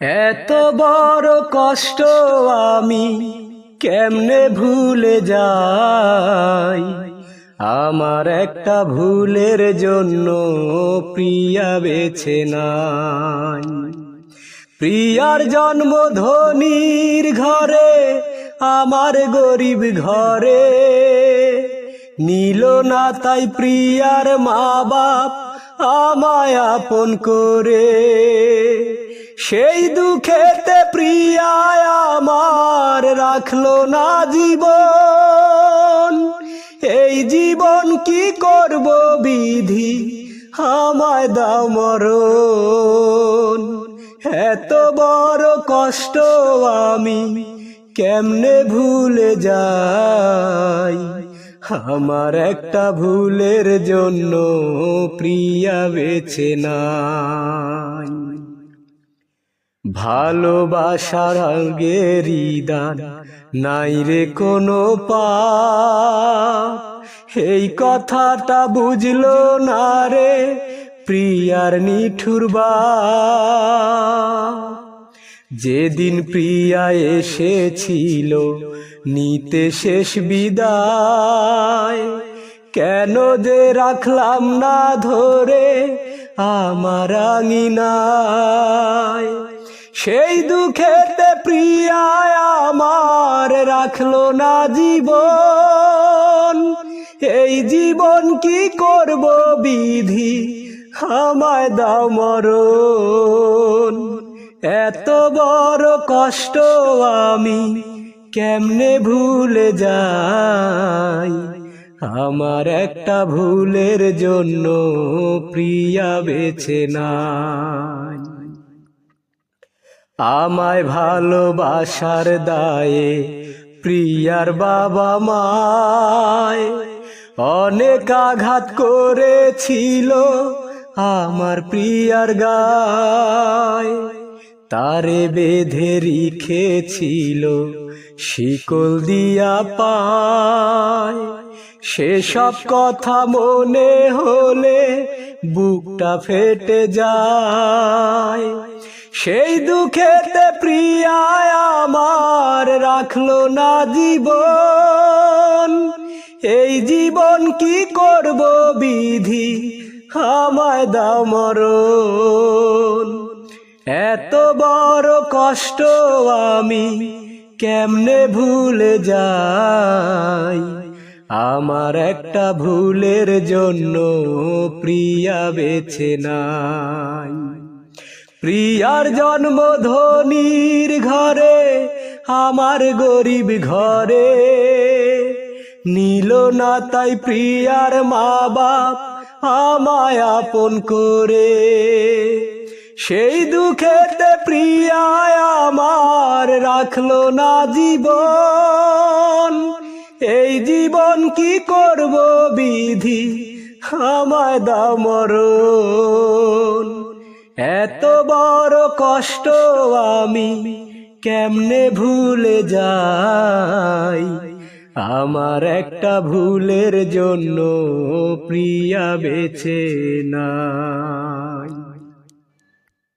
এত বড় কষ্ট আমি কেমনে ভুলে যাই? আমার একটা ভুলের জন্য প্রিয়া বেছে নাই। প্রিয়ার জন্ম ধনির ঘরে, আমার গরিব ঘরে। নিল না তাই প্রিয়ার মা বাপ আমায় আপন করে। সেই দুঃখেতে প্রিয়ায় আমার রাখল না জীবন। এই জীবন কি করব বিধি? আমায় দাও মরণ। এত বড় কষ্ট আমি কেমনে ভুলে যাই? আমার একটা ভুলের জন্য প্রিয়া বেছে নাই। ভালোবাসার গেরিদান নাই রে কোনো পা এই কথাটা বুঝলো না রে প্রিয়ার নিঠুর বা যেদিন প্রিয়া এসেছিল, নিতে শেষ বিদায়। কেন যে রাখলাম না ধরে, আমার আঙিনায়। সেই দুঃখেতে প্রিয়ায় আমার রাখল না জীবন। এই জীবন কি করব বিধি? আমায় দাও মরণ। এত বড় কষ্ট আমি কেমনে ভুলে যাই? আমার একটা ভুলের জন্য প্রিয়া বেছে নাই। আমায় ভালোবাসার দায়ে প্রিয়ার বাবা মায়। অনেক আঘাত করেছিল আমার প্রিয়ার গায়। তারে বেঁধে রেখেছিল, শিকল দিয়া পায়। সেসব কথা মনে হলে বুকটা ফেটে যায়। সেই দুঃখেতে প্রিয়ায় আমার রাখল না জীবন। এই জীবন কি করব বিধি? আমায় দাও মরণ। এত বড় কষ্ট আমি কেমনে ভুলে যাই? আমার একটা ভুলের জন্য প্রিয়া বেছে নাই। প্রিয়ার জন্ম ধনির ঘরে, আমার গরিব ঘরে। নিল না তাই প্রিয়ার মা বাপ আমায় আপন করে। সেই দুঃখেতে প্রিয়ায় আমার রাখল না জীবন। এই জীবন কি করব বিধি? আমায় দামর এত বড় কষ্ট আমি কেমনে ভুলে যাই? আমার একটা ভুলের জন্য প্রিয়া বেছে নাই।